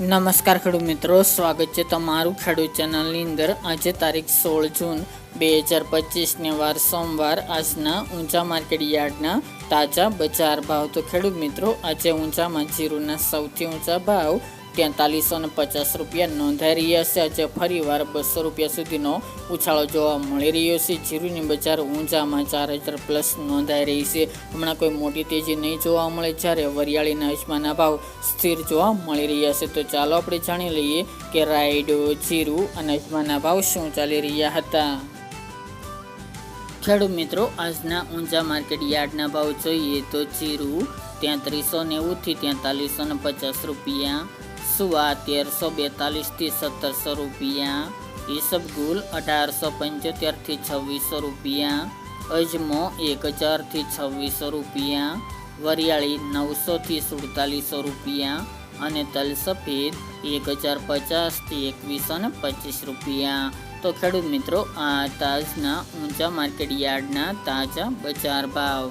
નમસ્કાર ખેડૂત મિત્રો, સ્વાગત છે તમારું ખેડૂત ચેનલની અંદર. આજે તારીખ સોળ જૂન બે હજાર પચીસને વાર સોમવાર, આજના ઊંચા માર્કેટ યાર્ડના તાજા બજાર ભાવ. તો ખેડૂત મિત્રો, આજે ઊંચામાં જીરુના સૌથી ઊંચા ભાવ તેતાલીસો ને પચાસ રૂપિયા નોંધાઈ રહ્યા છે. આજે ફરીવાર બસો રૂપિયા સુધીનો ઉછાળો જોવા મળી રહ્યો છે. જીરુની બજાર ઊંઝામાં ચાર હજાર પ્લસ નોંધાઈ રહી છે. હમણાં કોઈ મોટી તેજી નહીં જોવા મળે જ્યારે વરિયાળીના અજમાના ભાવ સ્થિર જોવા મળી રહ્યા છે. તો ચાલો આપણે જાણી લઈએ કે રાયડો જીરું અને અજમાના ભાવ શું ચાલી રહ્યા હતા. ખેડૂત મિત્રો, આજના ઊંઝા માર્કેટ યાર્ડના ભાવ જોઈએ તો જીરું તેત્રીસો નેવુંથી તેતાલીસો ને પચાસ રૂપિયા સુવા તેરસો બેતાલીસથી સત્તરસો રૂપિયા? ઈસબગુલ અઢારસો પંચોતેરથી છવ્વીસો રૂપિયા. અજમો એક હજારથી છવ્વીસો રૂપિયા. વરિયાળી નવસોથી સુડતાલીસો રૂપિયા. અને તલ સફેદ એક હજાર પચાસથી એકવીસો ને પચીસ રૂપિયા. તો ખેડૂત મિત્રો, આ તાજના ઊંચા માર્કેટ યાર્ડના તાજા બજાર ભાવ.